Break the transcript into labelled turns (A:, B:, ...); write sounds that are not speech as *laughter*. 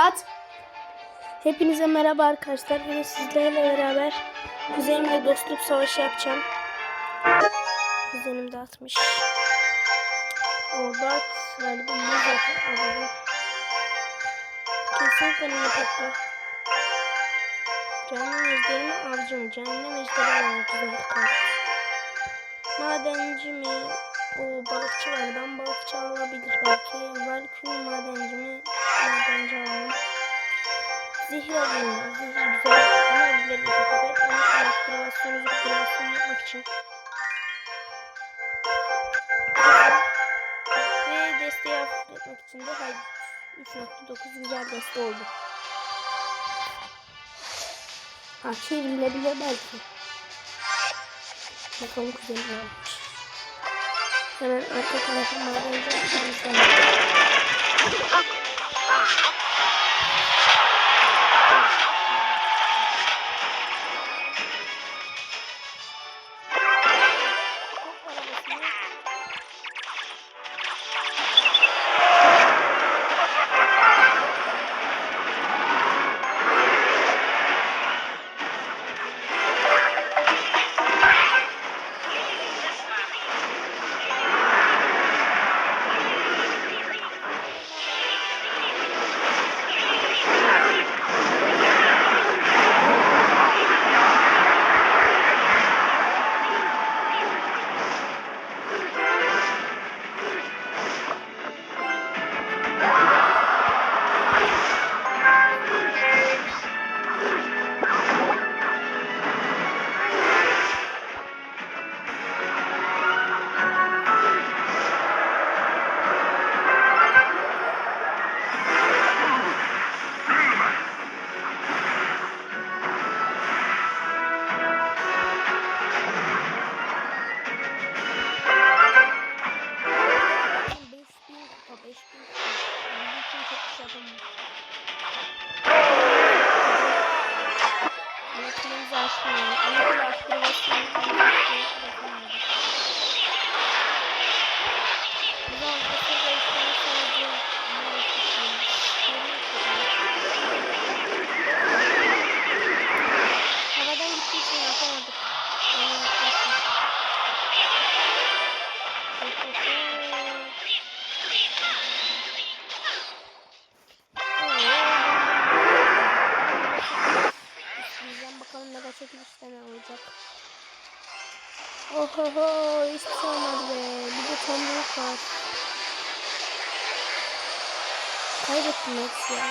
A: At. Hepinize merhaba arkadaşlar. Bugün sizlerle beraber kuzenimle dostluk savaşı yapacağım. Kuzenim de atmış. Orada at galiba ne zaten alalım. Kesinlikle ne patla. Cehennem ejderi mi ejderi var güzel kart. Madenci mi? O balıkçı var. Güzel. Ama evleri de çok güzel. Ama aktivasyonu aktivasyonu yapmak için. Ve desteği hafifletmek için de haydi. 3.9 güzel deste oldu. Ha çevrilebilir belki. Bakalım ne yapmış. Hemen arka tarafı madenci atmamız Anakarımızı açtım yani. Ohoho hiçbir şey olmadı be. Bir de tomruk var. Kaybettim hepsi ya. *laughs*